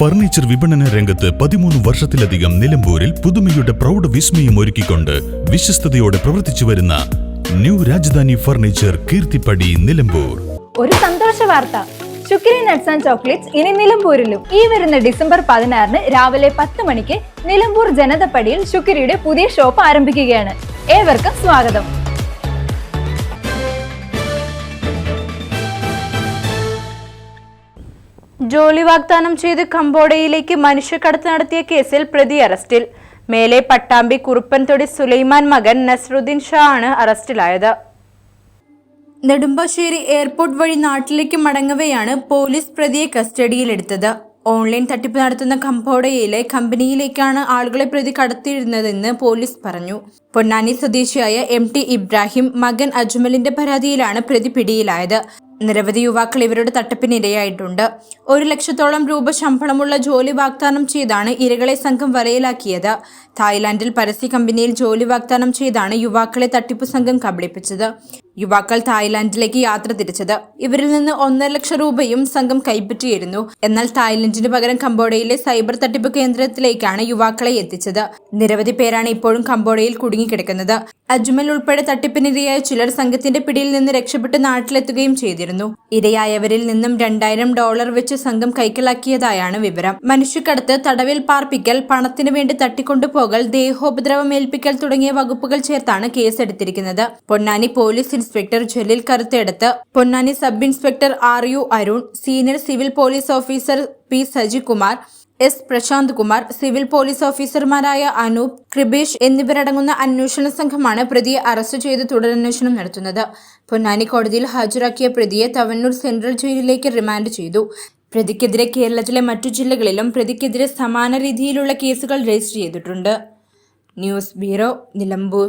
Furniture വിപണന രംഗത്ത് പതിമൂന്ന് വർഷത്തിലധികം നിലമ്പൂരിൽ പുതുമയുടെ പ്രൗഢ വിസ്മയം ഒരുക്കിക്കൊണ്ട് വിശ്വസ്തയോടെ പ്രവർത്തിച്ചു വരുന്ന ന്യൂ രാജധാനി ഫർണിച്ചർ കീർത്തിപ്പടി നിലമ്പൂർ. ഒരു സന്തോഷ വാർത്ത. ശുക്രി നട്ട്സ് ആൻഡ് ചോക്ലേറ്റ്സ് ഇനി നിലമ്പൂരിലും. ഈ വരുന്ന ഡിസംബർ പതിനാറിന് രാവിലെ പത്ത് മണിക്ക് നിലമ്പൂർ ജനതപ്പടിയിൽ ശുക്രിയുടെ പുതിയ ഷോപ്പ് ആരംഭിക്കുകയാണ്. ഏവർക്കും സ്വാഗതം. ജോലി വാഗ്ദാനം ചെയ്ത് കംബോഡിയയിലേക്ക് മനുഷ്യക്കടത്ത് നടത്തിയ കേസിൽ പ്രതി അറസ്റ്റിൽ. മേലെ പട്ടാമ്പി കുറുപ്പൻതൊടി സുലൈമാൻ മകൻ നസ്രുദ്ദീൻ ഷാ ആണ് അറസ്റ്റിലായത്. നെടുമ്പാശ്ശേരി എയർപോർട്ട് വഴി നാട്ടിലേക്ക് മടങ്ങവെയാണ് പോലീസ് പ്രതിയെ കസ്റ്റഡിയിലെടുത്തത്. ഓൺലൈൻ തട്ടിപ്പ് നടത്തുന്ന കംബോഡിയയിലെ കമ്പനിയിലേക്കാണ് ആളുകളെ പ്രതി കടത്തിയിരുന്നതെന്ന് പോലീസ് പറഞ്ഞു. പൊന്നാനി സ്വദേശിയായ എം ടി ഇബ്രാഹിം മകൻ അജ്മലിന്റെ പരാതിയിലാണ് പ്രതി പിടിയിലായത്. നിരവധി യുവാക്കൾ ഇവരുടെ തട്ടിപ്പിനിരയായിട്ടുണ്ട് ഒരു ലക്ഷത്തോളം രൂപ ശമ്പളമുള്ള ജോലി വാഗ്ദാനം ചെയ്താണ് ഇരകളെ സംഘം വലയിലാക്കിയത്. തായ്ലാന്റിൽ പരസ്യ കമ്പനിയിൽ ജോലി വാഗ്ദാനം ചെയ്താണ് യുവാക്കളെ തട്ടിപ്പ് സംഘം കബളിപ്പിച്ചത്. യുവാക്കൾ തായ്ലാന്റിലേക്ക് യാത്ര തിരിച്ചത്. ഇവരിൽ നിന്ന് ഒന്നര ലക്ഷം രൂപയും സംഘം കൈപ്പറ്റിയിരുന്നു. എന്നാൽ തായ്ലൻഡിന് പകരം കംബോഡയിലെ സൈബർ തട്ടിപ്പ് കേന്ദ്രത്തിലേക്കാണ് യുവാക്കളെ എത്തിച്ചത്. നിരവധി പേരാണ് ഇപ്പോഴും കംബോഡയിൽ കുടുങ്ങിക്കിടക്കുന്നത്. അജ്മൽ ഉൾപ്പെടെ തട്ടിപ്പിനിരയായ ചിലർ സംഘത്തിന്റെ പിടിയിൽ നിന്ന് രക്ഷപ്പെട്ട് നാട്ടിലെത്തുകയും ചെയ്തിരുന്നു. ഇരയായവരിൽ നിന്നും രണ്ടായിരം ഡോളർ വെച്ച് സംഘം കൈക്കലാക്കിയതായാണ് വിവരം. മനുഷ്യക്കടത്ത് തടവിൽ പാർപ്പിക്കൽ പണത്തിന് വേണ്ടി തട്ടിക്കൊണ്ടുപോകൽ ദേഹോപദ്രവം ഏൽപ്പിക്കൽ തുടങ്ങിയ വകുപ്പുകൾ ചേർത്താണ് കേസെടുത്തിരിക്കുന്നത്. Ponnani police inspector Jaleel കറുത്തെടുത്ത് Ponnani sub inspector R U Arun senior civil police officer P Sajikumar S Prashanth Kumar civil police ഓഫീസർമാരായ അനൂപ് കൃപേഷ് എന്നിവരടങ്ങുന്ന അന്വേഷണ സംഘമാണ് പ്രതിയെ അറസ്റ്റ് ചെയ്ത് തുടരന്വേഷണം നടത്തുന്നത്. പൊന്നാനി കോടതിയിൽ ഹാജരാക്കിയ പ്രതിയെ തവന്നൂർ സെൻട്രൽ ജയിലിലേക്ക് റിമാൻഡ് ചെയ്തു. പ്രതിക്കെതിരെ കേരളത്തിലെ മറ്റു ജില്ലകളിലും പ്രതിക്കെതിരെ സമാന രീതിയിലുള്ള കേസുകൾ രജിസ്റ്റർ ചെയ്തിട്ടുണ്ട്. News bureau Nilambur.